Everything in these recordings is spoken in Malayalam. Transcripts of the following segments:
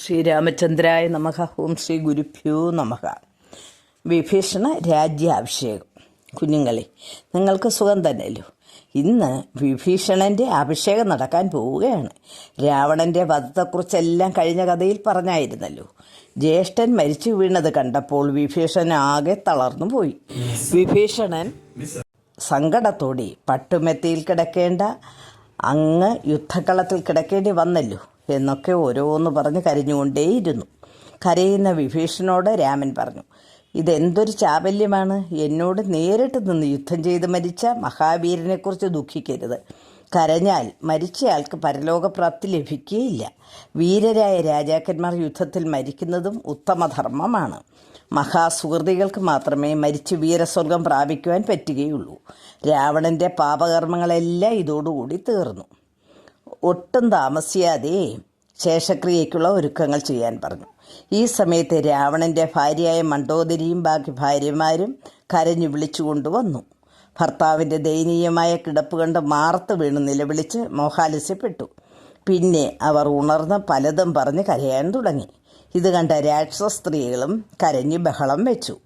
ശ്രീരാമചന്ദ്രായ നമഹ ഓം ശ്രീ ഗുരുഭ്യോ നമഹ വിഭീഷണ രാജ്യാഭിഷേകം. കുഞ്ഞുങ്ങളെ നിങ്ങൾക്ക് സുഖം തന്നെയല്ലോ. ഇന്ന് വിഭീഷണന്റെ അഭിഷേകം നടക്കാൻ പോവുകയാണ്. രാവണന്റെ വധത്തെക്കുറിച്ചെല്ലാം കഴിഞ്ഞ കഥയിൽ പറഞ്ഞായിരുന്നല്ലോ. ജ്യേഷ്ഠൻ മരിച്ചു വീണത് കണ്ടപ്പോൾ വിഭീഷണൻ ആകെ തളർന്നു പോയി. വിഭീഷണൻ സങ്കടത്തോടെ പട്ടുമെത്തിയിൽ കിടക്കേണ്ട അങ്ങ് യുദ്ധക്കളത്തിൽ കിടക്കേണ്ടി വന്നല്ലോ. എന്നൊക്കെ ഓരോന്ന് പറഞ്ഞ് കരഞ്ഞുകൊണ്ടേയിരുന്നു. കരയുന്ന വിഭീഷണോട് രാമൻ പറഞ്ഞു ഇതെന്തൊരു ചാബല്യമാണ്. എന്നോട് നേരിട്ട് നിന്ന് യുദ്ധം ചെയ്ത് മരിച്ച മഹാവീരനെക്കുറിച്ച് ദുഃഖിക്കരുത്. കരഞ്ഞാൽ മരിച്ചയാൾക്ക് പരലോകപ്രാപ്തി ലഭിക്കുകയില്ല വീരരായ രാജാക്കന്മാർ യുദ്ധത്തിൽ മരിക്കുന്നതും ഉത്തമധർമ്മമാണ് മഹാസുഹൃതികൾക്ക് മാത്രമേ മരിച്ച് വീരസ്വർഗം പ്രാപിക്കുവാൻ പറ്റുകയുള്ളൂ. രാവണന്റെ പാപകർമ്മങ്ങളെല്ലാം ഇതോടുകൂടി തീർന്നു. ഒട്ടും താമസിയാതെ ശേഷക്രിയയ്ക്കുള്ള ഒരുക്കങ്ങൾ ചെയ്യാൻ പറഞ്ഞു. ഈ സമയത്ത് രാവണന്റെ ഭാര്യയായ മണ്ഡോദരിയും ബാക്കി ഭാര്യമാരും കരഞ്ഞു വിളിച്ചു കൊണ്ടുവന്നു. ഭർത്താവിന്റെ ദയനീയമായ കിടപ്പ് കണ്ട് മാർത്ത് വീണ് നിലവിളിച്ച് മോഹാലസ്യപ്പെട്ടു. പിന്നെ അവർ ഉണർന്ന് പലതും പറഞ്ഞ് കരയാൻ തുടങ്ങി. ഇത് കണ്ട രാക്ഷസ സ്ത്രീകളും കരഞ്ഞു ബഹളം വെച്ചു.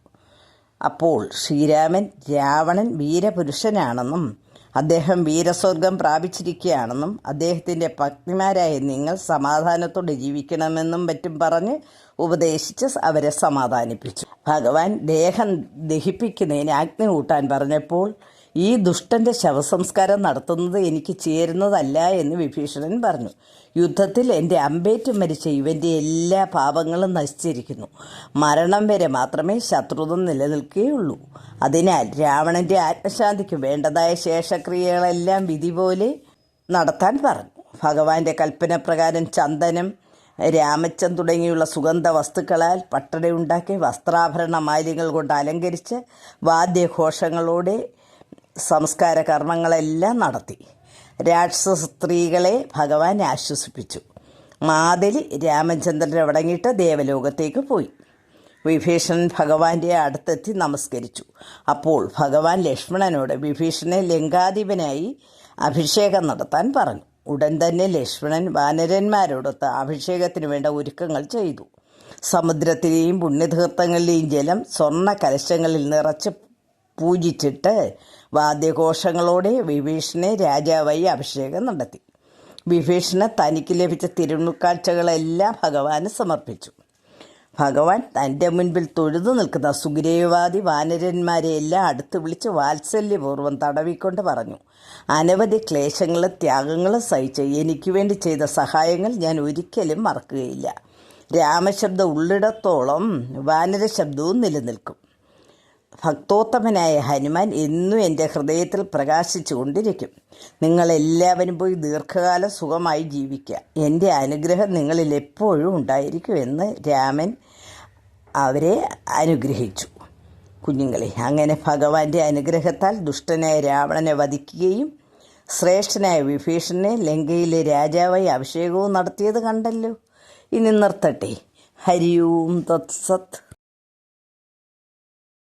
അപ്പോൾ ശ്രീരാമൻ രാവണൻ വീരപുരുഷനാണെന്നും അദ്ദേഹം വീരസ്വർഗം പ്രാപിച്ചിരിക്കുകയാണെന്നും അദ്ദേഹത്തിന്റെ പത്നിമാരായ നിങ്ങൾ സമാധാനത്തോടെ ജീവിക്കണമെന്നും മറ്റും പറഞ്ഞ് ഉപദേശിച്ച് അവരെ സമാധാനിപ്പിച്ചു. ഭഗവാൻ ദേഹം ദഹിപ്പിക്കുന്നതിന് അഗ്നി കൂട്ടാൻ പറഞ്ഞപ്പോൾ ഈ ദുഷ്ടന്റെ ശവസംസ്കാരം നടത്തുന്നത് എനിക്ക് ചേരുന്നതല്ല എന്ന് വിഭീഷണൻ പറഞ്ഞു. യുദ്ധത്തിൽ എന്റെ അമ്പേറ്റ് മരിച്ച ഇവന്റെ എല്ലാ പാപങ്ങളും നശിച്ചിരിക്കുന്നു. മരണം വരെ മാത്രമേ ശത്രുത നിലനിൽക്കുകയുള്ളൂ അതിനാൽ രാവണന്റെ ആത്മശാന്തിക്ക് വേണ്ടതായ ശേഷക്രിയകളെല്ലാം വിധി പോലെ നടത്താൻ പറഞ്ഞു. ഭഗവാന്റെ കൽപ്പന പ്രകാരം ചന്ദനം രാമച്ചൻ തുടങ്ങിയുള്ള സുഗന്ധ വസ്തുക്കളാൽ പട്ടടയുണ്ടാക്കി വസ്ത്രാഭരണ മാലിന്യങ്ങൾ കൊണ്ട് അലങ്കരിച്ച് വാദ്യഘോഷങ്ങളോടെ സംസ്കാര കർമ്മങ്ങളെല്ലാം നടത്തി. രാക്ഷസ സ്ത്രീകളെ ഭഗവാൻ ആശ്വസിപ്പിച്ചു. മാതലി രാമചന്ദ്രനെ അടങ്ങിയിട്ട് ദേവലോകത്തേക്ക് പോയി. വിഭീഷണൻ ഭഗവാന്റെ അടുത്തെത്തി നമസ്കരിച്ചു. അപ്പോൾ ഭഗവാൻ ലക്ഷ്മണനോട് വിഭീഷണനെ ലങ്കാധിപനായി അഭിഷേകം നടത്താൻ പറഞ്ഞു. ഉടൻ തന്നെ ലക്ഷ്മണൻ വാനരന്മാരോടൊത്ത് അഭിഷേകത്തിന് വേണ്ട ഒരുക്കങ്ങൾ ചെയ്തു. സമുദ്രത്തിലെയും പുണ്യതീർത്ഥങ്ങളിലെയും ജലം സ്വർണ കലശങ്ങളിൽ നിറച്ച് പൂജിച്ചിട്ട് വാദ്യഘോഷങ്ങളോടെ വിഭീഷണനെ രാജാവായി അഭിഷേകം നടത്തി. വിഭീഷണ തനിക്ക് ലഭിച്ച തിരുമുക്കാഴ്ചകളെല്ലാം ഭഗവാന് സമർപ്പിച്ചു. ഭഗവാൻ തന്റെ മുൻപിൽ തൊഴുതു നിൽക്കുന്ന സുഗ്രീവാദി വാനരന്മാരെയെല്ലാം അടുത്ത് വിളിച്ച് വാത്സല്യപൂർവം തടവിക്കൊണ്ട് പറഞ്ഞു അനവധി ക്ലേശങ്ങളും ത്യാഗങ്ങളും സഹിച്ച് എനിക്ക് വേണ്ടി ചെയ്ത സഹായങ്ങൾ ഞാൻ ഒരിക്കലും മറക്കുകയില്ല. രാമശബ്ദം ഉള്ളിടത്തോളം വാനര ശബ്ദവും നിലനിൽക്കും. ഭക്തോത്തമനായ ഹനുമാൻ എന്നും എന്റെ ഹൃദയത്തിൽ പ്രകാശിച്ചു കൊണ്ടിരിക്കും നിങ്ങളെല്ലാവരും പോയി ദീർഘകാല സുഖമായി ജീവിക്കുക. എന്റെ അനുഗ്രഹം നിങ്ങളിൽ എപ്പോഴും ഉണ്ടായിരിക്കുമെന്ന് രാമൻ അവരെ അനുഗ്രഹിച്ചു. കുഞ്ഞുങ്ങളെ അങ്ങനെ ഭഗവാന്റെ അനുഗ്രഹത്താൽ ദുഷ്ടനായ രാവണനെ വധിക്കുകയും ശ്രേഷ്ഠനായ വിഭീഷണനെ ലങ്കയിലെ രാജാവായി അഭിഷേകവും നടത്തിയത് കണ്ടല്ലോ. ഇനി നിർത്തട്ടെ. ഹരിയൂം തത്സത്ത്